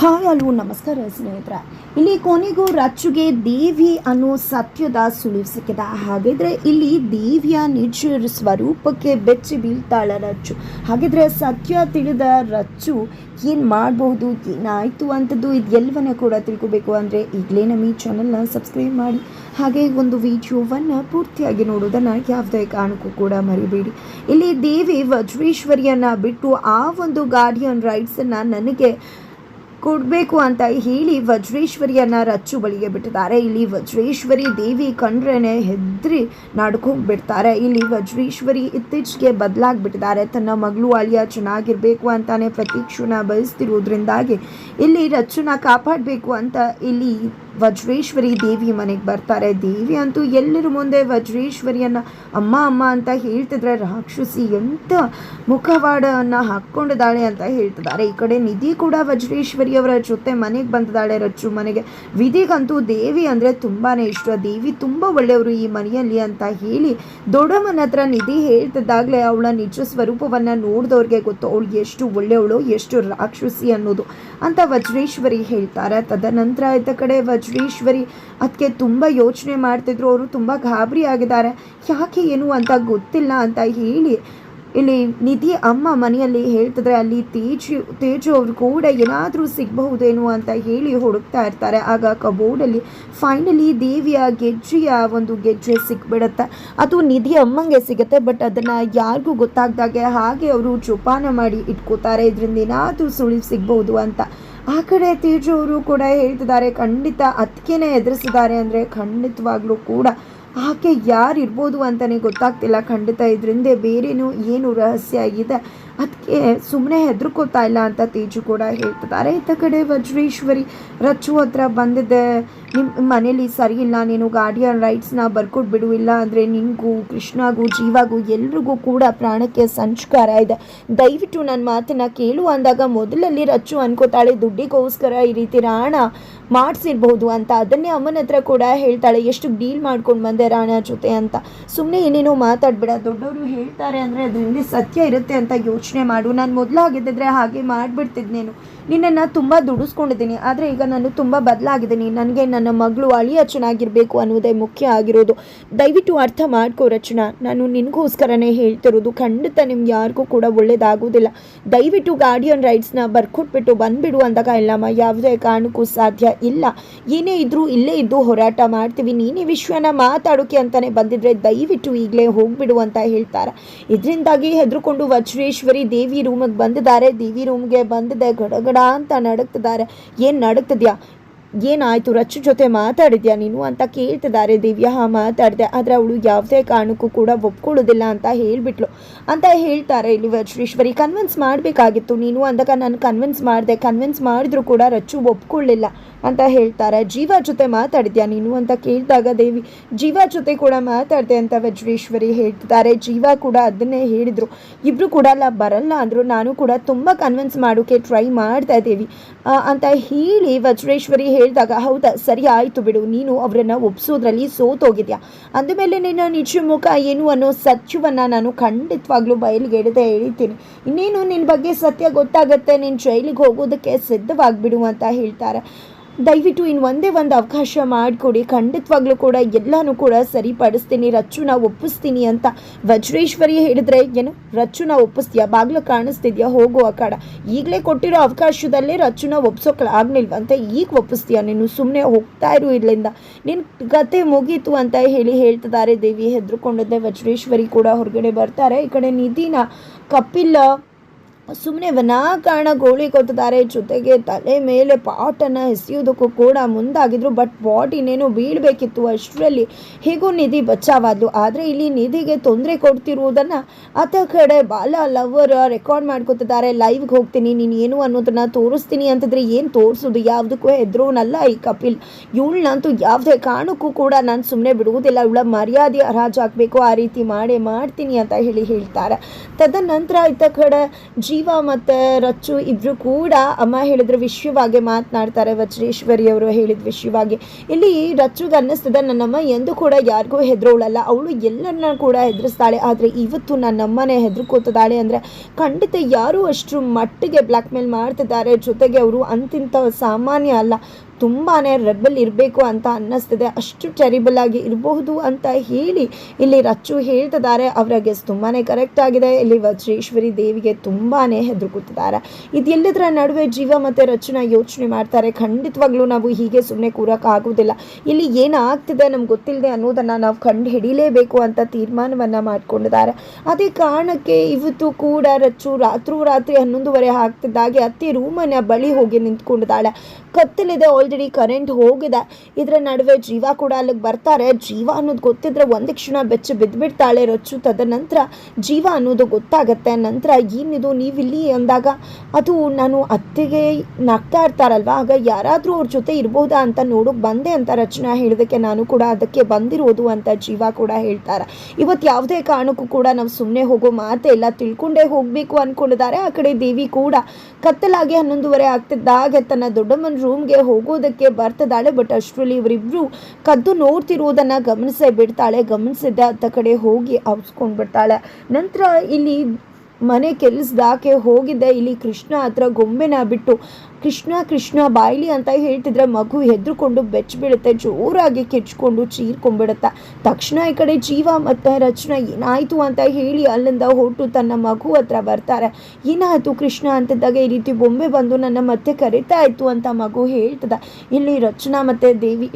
Hi hello ನಮಸ್ಕಾರ ಸ್ನೇಹಿತರ. ಇಲ್ಲಿ ಕೊನೆಗೂ ರಚ್ಚುಗೆ ದೇವಿ ಅನ್ನೋ ಸತ್ಯದ ಸುಳಿವು ಸಿಕ್ಕಿದ. ಹಾಗಿದ್ರೆ ಇಲ್ಲಿ ದೇವಿಯ ನಿಜ ಸ್ವರೂಪಕ್ಕೆ ಬೆಚ್ಚಿ ಬೀಳ್ತಾಳ ರಚ್ಚು. ಹಾಗಿದ್ರೆ ಸತ್ಯ ತಿಳಿದ ರಚ್ಚು ಏನು ಮಾಡಬಹುದು, ಏನಾಯಿತು ಅಂಥದ್ದು ಇದೆಲ್ಲವನ್ನ ಕೂಡ ತಿಳ್ಕೊಬೇಕು ಅಂದರೆ ಈಗಲೇ ನಮ್ಮ ಈ ಚಾನಲ್ನ ಸಬ್ಸ್ಕ್ರೈಬ್ ಮಾಡಿ. ಹಾಗೆ ಒಂದು ವಿಡಿಯೋವನ್ನು ಪೂರ್ತಿಯಾಗಿ ನೋಡೋದನ್ನು ಯಾವುದೇ ಕಾರಣಕ್ಕೂ ಕೂಡ ಮರಿಬೇಡಿ. ಇಲ್ಲಿ ದೇವಿ ವಜ್ರೇಶ್ವರಿಯನ್ನು ಬಿಟ್ಟು ಆ ಒಂದು ಗಾರ್ಡಿಯನ್ ರೈಟ್ಸನ್ನು ನನಗೆ ಕೊಡಬೇಕು ಅಂತ ಹೇಳಿ ವಜ್ರೇಶ್ವರಿಯನ್ನು ರಚ್ಚು ಬಳಿಗೆ ಬಿಟ್ಟಿದ್ದಾರೆ. ಇಲ್ಲಿ ವಜ್ರೇಶ್ವರಿ ದೇವಿ ಕಂಡ್ರೇನೆ ಹೆದ್ರಿ ನಡ್ಕೊಂಡ್ಬಿಡ್ತಾರೆ ಇಲ್ಲಿ ವಜ್ರೇಶ್ವರಿ ಇತ್ತೀಚೆಗೆ ಬದಲಾಗ್ಬಿಟ್ಟಿದ್ದಾರೆ. ತನ್ನ ಮಗಳು ಅಳಿಯ ಚೆನ್ನಾಗಿರಬೇಕು ಅಂತಾನೆ ಪ್ರತೀಕ್ಷನ ಕ್ಷಣ ಬಯಸ್ತಿರೋದ್ರಿಂದಾಗಿ ಇಲ್ಲಿ ರಚ್ಚುನ ಕಾಪಾಡಬೇಕು ಅಂತ ಇಲ್ಲಿ ವಜ್ರೇಶ್ವರಿ ದೇವಿ ಮನೆಗೆ ಬರ್ತಾರೆ. ದೇವಿ ಅಂತೂ ಎಲ್ಲರ ಮುಂದೆ ವಜ್ರೇಶ್ವರಿಯನ್ನ ಅಮ್ಮ ಅಮ್ಮ ಅಂತ ಹೇಳ್ತಿದ್ರೆ ರಾಕ್ಷಸಿ ಎಂಥ ಮುಖವಾಡವನ್ನು ಹಾಕ್ಕೊಂಡಿದ್ದಾಳೆ ಅಂತ ಹೇಳ್ತಿದ್ದಾರೆ. ಈ ಕಡೆ ನಿಧಿ ಕೂಡ ವಜ್ರೇಶ್ವರಿಯವರ ಜೊತೆ ಮನೆಗೆ ಬಂದಿದ್ದಾಳೆ. ರಚ್ಚು ಮನೆಗೆ ವಿಧಿಗಂತೂ ದೇವಿ ಅಂದರೆ ತುಂಬಾ ಇಷ್ಟ. ದೇವಿ ತುಂಬ ಒಳ್ಳೆಯವರು ಈ ಮನೆಯಲ್ಲಿ ಅಂತ ಹೇಳಿ ದೊಡ್ಡಮ್ಮನ ಹತ್ರ ನಿಧಿ ಹೇಳ್ತಿದ್ದಾಗಲೇ ಅವಳ ನಿಜ ಸ್ವರೂಪವನ್ನು ನೋಡಿದವ್ರಿಗೆ ಗೊತ್ತು. ಅವಳು ಎಷ್ಟು ಒಳ್ಳೆಯವಳು, ಎಷ್ಟು ರಾಕ್ಷಸಿ ಅನ್ನೋದು ಅಂತ ವಜ್ರೇಶ್ವರಿ ಹೇಳ್ತಾರೆ. ತದನಂತರ ಇದ್ದ ಕಡೆ ವಜ್ರೇಶ್ವರಿ ಅದಕ್ಕೆ ತುಂಬ ಯೋಚನೆ ಮಾಡ್ತಿದ್ರು. ಅವರು ತುಂಬ ಗಾಬರಿ ಆಗಿದ್ದಾರೆ. ಯಾಕೆ ಏನು ಅಂತ ಗೊತ್ತಿಲ್ಲ ಅಂತ ಹೇಳಿ ಇಲ್ಲಿ ನಿಧಿ ಅಮ್ಮ ಮನೆಯಲ್ಲಿ ಹೇಳ್ತಿದ್ರೆ ಅಲ್ಲಿ ತೇಜು ತೇಜು ಅವರು ಕೂಡ ಏನಾದರೂ ಸಿಗಬಹುದೇನೋ ಅಂತ ಹೇಳಿ ಹುಡುಕ್ತಾ ಇರ್ತಾರೆ. ಆಗ ಕಬೋರ್ಡಲ್ಲಿ ಫೈನಲಿ ದೇವಿಯ ಗೆಜ್ಜೆಯ ಒಂದು ಗೆಜ್ಜೆ ಸಿಕ್ಬಿಡುತ್ತೆ. ಅದು ನಿಧಿ ಅಮ್ಮಂಗೆ ಸಿಗುತ್ತೆ ಬಟ್ ಅದನ್ನು ಯಾರಿಗೂ ಗೊತ್ತಾಗ್ದಾಗೆ ಹಾಗೆ ಅವರು ಜೋಪಾನ ಮಾಡಿ ಇಟ್ಕೋತಾರೆ. ಇದರಿಂದ ಏನಾದರೂ ಸುಳಿವು ಸಿಗ್ಬೋದು ಅಂತ. ಆ ಕಡೆ ತೇಜು ಅವರು ಕೂಡ ಹೇಳ್ತಿದ್ದಾರೆ, ಖಂಡಿತ ಅದಕ್ಕೇನೆ ಎದುರಿಸಿದ್ದಾರೆ ಅಂದರೆ ಖಂಡಿತವಾಗ್ಲೂ ಕೂಡ ಆಕೆ ಯಾರು ಇರ್ಬೋದು ಅಂತಲೇ ಗೊತ್ತಾಗ್ತಿಲ್ಲ. ಖಂಡಿತ ಇದರಿಂದ ಬೇರೇನು ಏನು ರಹಸ್ಯ ಆಗಿದೆ ಅದಕ್ಕೆ ಸುಮ್ಮನೆ ಹೆದರ್ಕೋತಾ ಇಲ್ಲ ಅಂತ ತೇಜು ಕೂಡ ಹೇಳ್ತಿದ್ದಾರೆ. ಇತ್ತ ಕಡೆ ವಜ್ರೇಶ್ವರಿ ರಚ್ಚು ಹತ್ರ ಬಂದಿದ್ದೆ ನಿಮ್ಮ ಮನೇಲಿ ಸರಿ ಇಲ್ಲ, ನೀನು ಗಾರ್ಡಿಯನ್ ರೈಟ್ಸ್ನ ಬರ್ಕೊಟ್ಬಿಡು ಇಲ್ಲ ಅಂದರೆ ನಿಮಗೂ ಕೃಷ್ಣಗೂ, ಜೀವಾಗೂ ಎಲ್ರಿಗೂ ಕೂಡ ಪ್ರಾಣಕ್ಕೆ ಸಂಸ್ಕಾರ ಇದೆ. ದಯವಿಟ್ಟು ನನ್ನ ಮಾತನ್ನು ಕೇಳು ಅಂದಾಗ ಮೊದಲಲ್ಲಿ ರಚ್ಚು ಅನ್ಕೋತಾಳೆ, ದುಡ್ಡಿಗೋಸ್ಕರ ಈ ರೀತಿ ರಾಣ ಮಾಡಿಸಿರ್ಬೋದು ಅಂತ. ಅದನ್ನೇ ಅಮ್ಮನ ಹತ್ರ ಕೂಡ ಹೇಳ್ತಾಳೆ, ಎಷ್ಟು ಡೀಲ್ ಮಾಡ್ಕೊಂಡು ಬಂದೆ ರಾಣ ಜೊತೆ ಅಂತ. ಸುಮ್ಮನೆ ಏನೇನೋ ಮಾತಾಡ್ಬೇಡ. ದೊಡ್ಡವರು ಹೇಳ್ತಾರೆ ಅಂದರೆ ಅದರಿಂದ ಸತ್ಯ ಇರುತ್ತೆ ಅಂತ ಯೋಚನೆ ಮಾಡು. ನಾನು ಮೊದಲಾಗಿದ್ದರೆ ಹಾಗೆ ಮಾಡಿಬಿಡ್ತಿದ್ನೇನು ನಿನ್ನನ್ನು ತುಂಬ ದುಡಿಸ್ಕೊಂಡಿದ್ದೀನಿ. ಆದರೆ ಈಗ ನಾನು ತುಂಬ ಬದಲಾಗಿದ್ದೀನಿ. ನನಗೆ ನನ್ನ ಮಗಳು ಅಳಿಯ ಚೆನ್ನಾಗಿರಬೇಕು ಅನ್ನೋದೇ ಮುಖ್ಯ ಆಗಿರೋದು. ದಯವಿಟ್ಟು ಅರ್ಥ ಮಾಡ್ಕೋ ರಚನಾ. ನಾನು ನಿನಗೋಸ್ಕರನೇ ಹೇಳ್ತಿರೋದು. ಖಂಡಿತ ನಿಮ್ಗೆ ಯಾರಿಗೂ ಕೂಡ ಒಳ್ಳೇದಾಗೋದಿಲ್ಲ ದಯವಿಟ್ಟು ಗಾರ್ಡಿಯನ್ ರೈಟ್ಸ್ನ ಬರ್ಕೊಟ್ಬಿಟ್ಟು ಬಂದ್ಬಿಡು ಅಂದಾಗ ಇಲ್ಲಮ್ಮ ಯಾವುದೇ ಕಾರಣಕ್ಕೂ ಸಾಧ್ಯ ಇಲ್ಲ. ಏನೇ ಇದ್ದರೂ ಇಲ್ಲೇ ಇದ್ದು ಹೋರಾಟ ಮಾಡ್ತೀವಿ. ನೀನೇ ವಿಶ್ವನ ಮಾತಾಡೋಕೆ ಅಂತಲೇ ಬಂದಿದ್ರೆ ದಯವಿಟ್ಟು ಈಗಲೇ ಹೋಗ್ಬಿಡು ಅಂತ ಹೇಳ್ತಾರೆ? ಇದರಿಂದಾಗಿ ಹೆದರ್ಕೊಂಡು ವಜ್ರೇಶ್ವರಿ ದೇವಿ ರೂಮಿಗೆ ಬಂದಿದ್ದಾರೆ. ದೇವಿ ರೂಮ್ಗೆ ಬಂದಿದೆ. ಗಡಗಡ ಅಂತ ನಡುಕ್ತಿದ್ದಾರೆ ಏನು ನಡುಕ್ತಿದ್ಯಾ ಏನಾಯ್ತು? ರಚ್ಚು ಜೊತೆ ಮಾತಾಡಿದ್ಯಾ ನೀನು ಅಂತ ಕೇಳ್ತಿದ್ದಾರೆ. ದಿವ್ಯಾ ಮಾತಾಡಿದೆ. ಆದರೆ ಅವಳು ಯಾವುದೇ ಕಾರಣಕ್ಕೂ ಕೂಡ ಒಪ್ಕೊಳ್ಳೋದಿಲ್ಲ ಅಂತ ಹೇಳಿಬಿಟ್ಲು. ಅಂತ ಹೇಳ್ತಾರೆ ಇಲ್ಲಿ ವಜ್ರೇಶ್ವರಿ ಕನ್ವಿನ್ಸ್ ಮಾಡಬೇಕಾಗಿತ್ತು ನೀನು ಅಂದಾಗ ನಾನು ಕನ್ವಿನ್ಸ್ ಮಾಡಿದೆ. ಕನ್ವಿನ್ಸ್ ಮಾಡಿದ್ರು ಕೂಡ ರಚ್ಚು ಒಪ್ಕೊಳ್ಳಿಲ್ಲ ಅಂತ ಹೇಳ್ತಾರೆ. ಜೀವ ಜೊತೆ ಮಾತಾಡಿದ್ಯಾ ನೀನು ಅಂತ ಕೇಳಿದಾಗ ದೇವಿ, ಜೀವ ಜೊತೆ ಕೂಡ ಮಾತಾಡಿದೆ ಅಂತ ವಜ್ರೇಶ್ವರಿ ಹೇಳ್ತಿದ್ದಾರೆ. ಜೀವ ಕೂಡ ಅದನ್ನೇ ಹೇಳಿದರು. ಇಬ್ಬರು ಕೂಡ ಅಲ್ಲ, ಬರಲ್ಲ ಅಂದರು. ನಾನು ಕೂಡ ತುಂಬ ಕನ್ವಿನ್ಸ್ ಮಾಡೋಕ್ಕೆ ಟ್ರೈ ಮಾಡ್ತಾ ಇದ್ದೀವಿ ಅಂತ ಹೇಳಿ ವಜ್ರೇಶ್ವರಿ ಹೇಳಿದಾಗ ಹೌದಾ, ಸರಿ ಆಯಿತು ಬಿಡು, ನೀನು ಅವರನ್ನು ಒಪ್ಸೋದ್ರಲ್ಲಿ ಸೋತೋಗಿದ್ಯಾ? ಅಂದಮೇಲೆ ನಿನ್ನ ನಿಜಮುಖ ಏನು ಅನ್ನೋ ಸತ್ಯವನ್ನು ನಾನು ಖಂಡಿತವಾಗ್ಲೂ ಬಯಲಿಗೆ ಎಳೆದೇ ಹೇಳ್ತೀನಿ. ಇನ್ನೇನು ನಿನ್ನ ಬಗ್ಗೆ ಸತ್ಯ ಗೊತ್ತಾಗುತ್ತೆ, ನೀನು ಜೈಲಿಗೆ ಹೋಗೋದಕ್ಕೆ ಸಿದ್ಧವಾಗಿಬಿಡು ಅಂತ ಹೇಳ್ತಾರೆ. ದಯವಿಟ್ಟು ಇನ್ನು ಒಂದೇ ಒಂದು ಅವಕಾಶ ಮಾಡಿಕೊಡಿ. ಖಂಡಿತವಾಗ್ಲೂ ಕೂಡ ಎಲ್ಲನೂ ಕೂಡ ಸರಿಪಡಿಸ್ತೀನಿ. ರಚ್ಚುನ ಒಪ್ಪಿಸ್ತೀನಿ ಅಂತ ವಜ್ರೇಶ್ವರಿ ಹೇಳಿದ್ರೆ, ಏನು? ರಚ್ಚುನ ಒಪ್ಪಿಸ್ತೀಯಾ? ಬಾಗ್ಲು ಕಾಣಿಸ್ತಿದ್ಯಾ? ಹೋಗು ಕಡ ಈಗಲೇ ಕೊಟ್ಟಿರೋ ಅವಕಾಶದಲ್ಲೇ ರಚ್ಚುನ ಒಪ್ಸೋಕ್ಕಾಗ್ಲಿಲ್ವಂತೆ ಈಗ ಒಪ್ಪಿಸ್ತೀಯ ನೀನು? ಸುಮ್ಮನೆ ಹೋಗ್ತಾ ಇರು ಇಲ್ಲಿಂದ. ನಿನ್ನ ಕತೆ ಮುಗೀತು ಅಂತ ಹೇಳಿ ಹೇಳ್ತಿದ್ದಾರೆ ದೇವಿ ಹೆದರ್ಕೊಂಡಿದ್ದೆ ವಜ್ರೇಶ್ವರಿ ಕೂಡ ಹೊರಗಡೆ ಬರ್ತಾರೆ. ಈ ಕಡೆ ನಿಧಿನ, ಕಪಿಲ್ ಸುಮ್ಮನೆ ವಿನಾಕಾರಣ ಗೋಳಿ ಕೊಟ್ಟಿದ್ದಾರೆ. ಜೊತೆಗೆ ತಲೆ ಮೇಲೆ ಪಾಟನ್ನು ಎಸೆಯೋದಕ್ಕೂ ಕೂಡ ಮುಂದಾಗಿದ್ರು. ಬಟ್ ಪಾಟ್ ಇನ್ನೇನು ಬೀಳಬೇಕಿತ್ತು ಅಷ್ಟರಲ್ಲಿ ಹೇಗೂ ನಿಧಿ ಬಚಾವಾದ್ಲು. ಆದರೆ ಇಲ್ಲಿ ನಿಧಿಗೆ ತೊಂದರೆ ಕೊಡ್ತಿರುವುದನ್ನು ಆತ ಕಡೆ ಬಾಲ ಲವರ್ ರೆಕಾರ್ಡ್ ಮಾಡ್ಕೊತಿದ್ದಾರೆ. ಲೈವ್ಗೆ ಹೋಗ್ತೀನಿ, ನೀನು ಏನು ಅನ್ನೋದನ್ನು ತೋರಿಸ್ತೀನಿ ಅಂತಂದರೆ ಏನು ತೋರಿಸೋದು? ಯಾವುದಕ್ಕೂ ಹೆದ್ರೋನಲ್ಲ ಈ ಕಪಿಲ್. ಇವಳನ್ನಂತೂ ಯಾವುದೇ ಕಾರಣಕ್ಕೂ ಕೂಡ ನಾನು ಸುಮ್ಮನೆ ಬಿಡುವುದಿಲ್ಲ. ಇವಳ ಮರ್ಯಾದೆ ಹರಾಜು ಹಾಕಬೇಕು ಆ ರೀತಿ ಮಾಡೇ ಮಾಡ್ತೀನಿ ಅಂತ ಹೇಳಿ ಹೇಳ್ತಾರೆ. ತದನಂತರ ಆಯ್ತ ಕಡೆ ಜೀವ ಮತ್ತು ರಚ್ಚು ಇಬ್ಬರು ಕೂಡ ಅಮ್ಮ ಹೇಳಿದ್ರು ವಿಶ್ವವಾಗಿ ಮಾತನಾಡ್ತಾರೆ. ವಜ್ರೇಶ್ವರಿ ಅವರು ಹೇಳಿದ ವಿಶ್ವವಾಗಿ. ಇಲ್ಲಿ ರಚ್ಚುಗೆ ಅನ್ನಿಸ್ತದೆ, ನನ್ನಮ್ಮ ಎಂದು ಕೂಡ ಯಾರಿಗೂ ಹೆದರೋಳಲ್ಲ. ಅವಳು ಎಲ್ಲರನ್ನ ಕೂಡ ಹೆದರಿಸ್ತಾಳೆ. ಆದರೆ ಇವತ್ತು ನನ್ನಮ್ಮನೇ ಹೆದರ್ಕೋತಿದ್ದಾಳೆ ಅಂದರೆ ಖಂಡಿತ ಯಾರೂ ಅಷ್ಟು ಮಟ್ಟಿಗೆ ಬ್ಲ್ಯಾಕ್ ಮೇಲ್ ಮಾಡ್ತಿದ್ದಾರೆ. ಜೊತೆಗೆ ಅವರು ಅಂತಿಂತ ಸಾಮಾನ್ಯ ಅಲ್ಲ. ತುಂಬಾ ರೆಬಲ್ ಇರಬೇಕು ಅಂತ ಅನ್ನಿಸ್ತಿದೆ. ಅಷ್ಟು ಟೆರಿಬಲ್ ಆಗಿ ಇರಬಹುದು ಅಂತ ಹೇಳಿ ಇಲ್ಲಿ ರಚ್ಚು ಹೇಳ್ತಿದ್ದಾರೆ. ಅವರ ಗೆಸ್ ತುಂಬಾ ಕರೆಕ್ಟ್ ಆಗಿದೆ. ಇಲ್ಲಿ ವಜ್ರೇಶ್ವರಿ ದೇವಿಗೆ ತುಂಬಾ ಹೆದರ್ಕೊತಿದ್ದಾರೆ ಇದೆಲ್ಲದರ ನಡುವೆ ಜೀವ ಮತ್ತು ರಚನ ಯೋಚನೆ ಮಾಡ್ತಾರೆ. ಖಂಡಿತವಾಗ್ಲೂ ನಾವು ಹೀಗೆ ಸುಮ್ಮನೆ ಕೂರೋಕ್ಕಾಗೋದಿಲ್ಲ ಇಲ್ಲಿ ಏನಾಗ್ತಿದೆ ನಮ್ಗೆ ಗೊತ್ತಿಲ್ಲದೆ ಅನ್ನೋದನ್ನು ನಾವು ಕಂಡು ಹಿಡಿಲೇಬೇಕು ಅಂತ ತೀರ್ಮಾನವನ್ನು ಮಾಡ್ಕೊಂಡಿದ್ದಾರೆ. ಅದೇ ಕಾರಣಕ್ಕೆ ಇವತ್ತು ಕೂಡ ರಚ್ಚು ರಾತ್ರೋ ರಾತ್ರಿ ಹನ್ನೊಂದುವರೆ ಆಗ್ತಿದ್ದಾಗೆ ಅತ್ತೆ ರೂಮನ್ನ ಬಳಿ ಹೋಗಿ ನಿಂತ್ಕೊಂಡಿದ್ದಾಳೆ. ಕತ್ತಲಿದೆ ಆಲ್ರೆಡಿ ಕರೆಂಟ್ ಹೋಗಿದೆ. ಇದರ ನಡುವೆ ಜೀವ ಕೂಡ ಅಲ್ಲಿಗೆ ಬರ್ತಾರೆ. ಜೀವ ಅನ್ನೋದು ಗೊತ್ತಿದ್ರೆ ಒಂದು ಕ್ಷಣ ಬೆಚ್ಚು ಬಿದ್ದುಬಿಡ್ತಾಳೆ ರಚ್ಚು ತದನಂತರ ಜೀವ ಅನ್ನೋದು ಗೊತ್ತಾಗತ್ತೆ. ನಂತರ ಏನಿದು ನೀವಿಲ್ಲಿ ಅಂದಾಗ ಅದು ನಾನು ಅತ್ತೆಗೆ ನಗ್ತಾ ಇರ್ತಾರಲ್ವ? ಆಗ ಯಾರಾದರೂ ಅವ್ರ ಜೊತೆ ಇರ್ಬೋದಾ ಅಂತ ನೋಡೋಕೆ ಬಂದೆ ಅಂತ ರಚನಾ ಹೇಳೋದಕ್ಕೆ ನಾನು ಕೂಡ ಅದಕ್ಕೆ ಬಂದಿರೋದು ಅಂತ ಜೀವ ಕೂಡ ಹೇಳ್ತಾರೆ. ಇವತ್ತು ಯಾವುದೇ ಕಾರಣಕ್ಕೂ ಕೂಡ ನಾವು ಸುಮ್ಮನೆ ಹೋಗೋ ಮಾತೇ ಇಲ್ಲ. ತಿಳ್ಕೊಂಡೇ ಹೋಗಬೇಕು ಅಂದ್ಕೊಂಡಿದ್ದಾರೆ ಆ ಕಡೆ ದೇವಿ ಕೂಡ ಕತ್ತಲಾಗಿ ಹನ್ನೊಂದುವರೆ ಆಗ್ತಿದ್ದಾಗ ತನ್ನ ದೊಡ್ಡಮ್ಮನ ರೂಮ್ಗೆ ಹೋಗೋದಕ್ಕೆ ಬರ್ತದಾಳೆ ಬಟ್ ಅಷ್ಟರಲ್ಲಿ ಇವರಿಬ್ರು ಕದ್ದು ನೋಡ್ತಿರೋದನ್ನ ಗಮನಿಸೇ ಬಿಡ್ತಾಳೆ. ಗಮನಿಸಿದ ಅತ್ತ ಕಡೆ ಹೋಗಿ ಅವಸ್ಕೊಂಡು ಬಿಡ್ತಾಳೆ. ನಂತರ ಇಲ್ಲಿ ಮನೆ ಕೆಲಸದಾಕೆ ಹೋಗಿದ್ದೆ ಇಲ್ಲಿ ಕೃಷ್ಣ ಹತ್ರ ಗೊಂಬೆನ ಬಿಟ್ಟು ಕೃಷ್ಣ ಕೃಷ್ಣ ಬಾಯ್ಲಿ ಅಂತ ಹೇಳ್ತಿದ್ರೆ ಮಗು ಹೆದ್ರುಕೊಂಡು ಬೆಚ್ಚ ಬಿಡುತ್ತೆ ಜೋರಾಗಿ ಕೆಚ್ಕೊಂಡು ಚೀರ್ಕೊಂಡ್ಬಿಡುತ್ತೆ ತಕ್ಷಣ ಈ ಕಡೆ ಜೀವ ಮತ್ತು ರಚನಾ ಏನಾಯಿತು ಅಂತ ಹೇಳಿ ಅಲ್ಲಿಂದ ಹೊರಟು ತನ್ನ ಮಗು ಹತ್ರ ಬರ್ತಾರೆ. ಏನಾಯಿತು ಕೃಷ್ಣ ಅಂತಿದ್ದಾಗ ಈ ರೀತಿ ಬೊಂಬೆ ಬಂದು ನನ್ನ ಮತ್ತೆ ಕರಿತಾ ಇತ್ತು ಅಂತ ಮಗು ಹೇಳ್ತದ. ಇಲ್ಲಿ ರಚನಾ ಮತ್ತು ದೇವಿ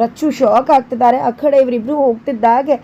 ರಚ್ಚು ಶಾಕ್ ಆಗ್ತಿದ್ದಾರೆ. ಆ ಕಡೆ ಇವರಿಬ್ರು ಹೋಗ್ತಿದ್ದಾಗೆ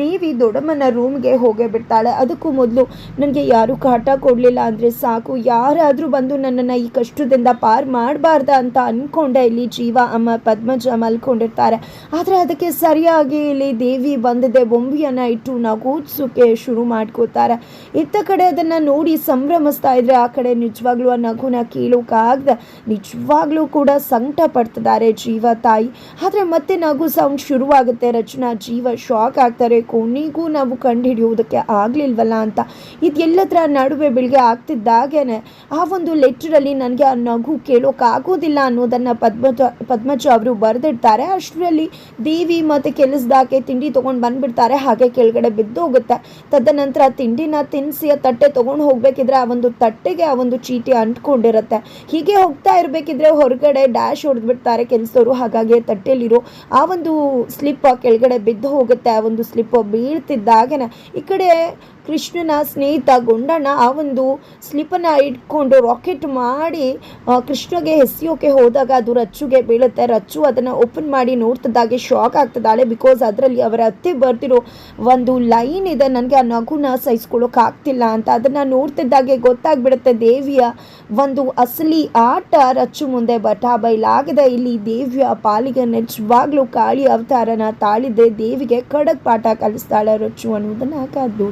ದೇವಿ ದೊಡ್ಡಮ್ಮನ ರೂಮ್ಗೆ ಹೋಗೇ ಬಿಡ್ತಾಳೆ. ಅದಕ್ಕೂ ಮೊದಲು ನನಗೆ ಯಾರು ಕಾಟ ಕೊಡಲಿಲ್ಲ ಅಂದರೆ ಸಾಕು. ಯಾರಾದರೂ ಬಂದು ನನ್ನನ್ನು ಈ ಕಷ್ಟದಿಂದ ಪಾರ್ ಮಾಡಬಾರ್ದ ಅಂತ ಅಂದ್ಕೊಂಡೆ ಇಲ್ಲಿ ಜೀವ, ಅಮ್ಮ, ಪದ್ಮಜ ಮಲ್ಕೊಂಡಿರ್ತಾರೆ. ಆದರೆ ಅದಕ್ಕೆ ಸರಿಯಾಗಿ ಇಲ್ಲಿ ದೇವಿ ಬಂದಿದೆ. ಬೊಂಬಿಯನ್ನು ಇಟ್ಟು ನಗೋತ್ಸೋಕ್ಕೆ ಶುರು ಮಾಡ್ಕೋತಾರೆ ಇತ್ತ ಕಡೆ ಅದನ್ನು ನೋಡಿ ಸಂಭ್ರಮಿಸ್ತಾ ಇದ್ರೆ ಆ ಕಡೆ ನಿಜವಾಗ್ಲೂ ಆ ನಗುನ ಕೀಳೋಕಾಗ್ದೆ ನಿಜವಾಗ್ಲೂ ಕೂಡ ಸಂಕಟ ಪಡ್ತಿದ್ದಾರೆ ಜೀವ ತಾಯಿ. ಆದರೆ ಮತ್ತೆ ನಗು ಸೌಂಡ್ ಶುರುವಾಗುತ್ತೆ. ರಚನಾ ಜೀವ ಶಾಕ್ ಆಗ್ತಾರೆ. ಕೊನೆಗೂ ನಾವು ಕಂಡು ಹಿಡಿಯೋದಕ್ಕೆ ಆಗಲಿಲ್ವಲ್ಲ ಅಂತ. ಇದೆಲ್ಲದರ ನಡುವೆ ಬೆಳಗ್ಗೆ ಆಗ್ತಿದ್ದಾಗೇನೆ ಆ ಒಂದು ಲೆಟ್ರಲ್ಲಿ ನನಗೆ ನಗು ಕೇಳೋಕ್ಕಾಗೋದಿಲ್ಲ ಅನ್ನೋದನ್ನು ಪದ್ಮಜ ಪದ್ಮಜ ಅವರು ಬರೆದಿಡ್ತಾರೆ ಅಷ್ಟರಲ್ಲಿ ದೇವಿ ಮತ್ತು ಕೆಲಸದಾಕೆ ತಿಂಡಿ ತೊಗೊಂಡು ಬಂದುಬಿಡ್ತಾರೆ. ಹಾಗೆ ಕೆಳಗಡೆ ಬಿದ್ದೋಗುತ್ತೆ. ತದನಂತರ ತಿಂಡಿನ ತಿನ್ನಿಸಿ ಆ ತಟ್ಟೆ ತೊಗೊಂಡು ಹೋಗ್ಬೇಕಿದ್ರೆ ಆ ಒಂದು ತಟ್ಟೆಗೆ ಆ ಒಂದು ಚೀಟಿ ಅಂಟ್ಕೊಂಡಿರುತ್ತೆ. ಹೀಗೆ ಹೋಗ್ತಾ ಇರಬೇಕಿದ್ರೆ ಹೊರಗಡೆ ಡ್ಯಾಶ್ ಹೊಡೆದ್ಬಿಡ್ತಾರೆ ಕೆಲಸದವರು. ಹಾಗಾಗಿ ತಟ್ಟೆಲಿರೋ ಆ ಒಂದು ಸ್ಲಿಪ್ ಕೆಳಗಡೆ ಬಿದ್ದು ಹೋಗುತ್ತೆ. ಆ ಒಂದು ಸ್ಲಿಪ್ ಬೀಳ್ತಿದ್ದಾಗೇನೆ. ಈ ಕಡೆ ಕೃಷ್ಣನ ಸ್ನೇಹಿತ ಗುಂಡಣ್ಣ ಆ ಒಂದು ಸ್ಲಿಪ್ಪನ್ನು ಇಟ್ಕೊಂಡು ರಾಕೆಟ್ ಮಾಡಿ ಕೃಷ್ಣಗೆ ಎಸೆಯೋಕೆ ಹೋದಾಗ ಅದು ರಚ್ಚುಗೆ ಬೀಳುತ್ತೆ. ರಚ್ಚು ಅದನ್ನು ಓಪನ್ ಮಾಡಿ ನೋಡ್ತಿದ್ದಾಗೆ ಶಾಕ್ ಆಗ್ತದಾಳೆ ಬಿಕಾಸ್ ಅದರಲ್ಲಿ ಅವರ ಅತ್ತೆ ಬರ್ತಿರೋ ಒಂದು ಲೈನ್ ಇದೆ. ನನಗೆ ಆ ನಗುನ ಸಹಿಸ್ಕೊಳ್ಳೋಕ್ಕಾಗ್ತಿಲ್ಲ ಅಂತ ಅದನ್ನು ನೋಡ್ತಿದ್ದಾಗೆ ಗೊತ್ತಾಗ್ಬಿಡುತ್ತೆ. ದೇವಿಯ ಒಂದು ಅಸಲಿ ಆಟ ರಚ್ಚು ಮುಂದೆ ಬಟಾ ಬೈಲಾಗದ ಇಲ್ಲಿ ದೇವಿಯ ಪಾಲಿಗೆ ನಿಜವಾಗ್ಲೂ ಕಾಳಿ ಅವತಾರನ ತಾಳಿದೆ. ದೇವಿಗೆ ಖಡಕ್ ಪಾಠ ಕಲಿಸ್ತಾಳೆ ರಚ್ಚು ಅನ್ನೋದನ್ನ ಕಾದು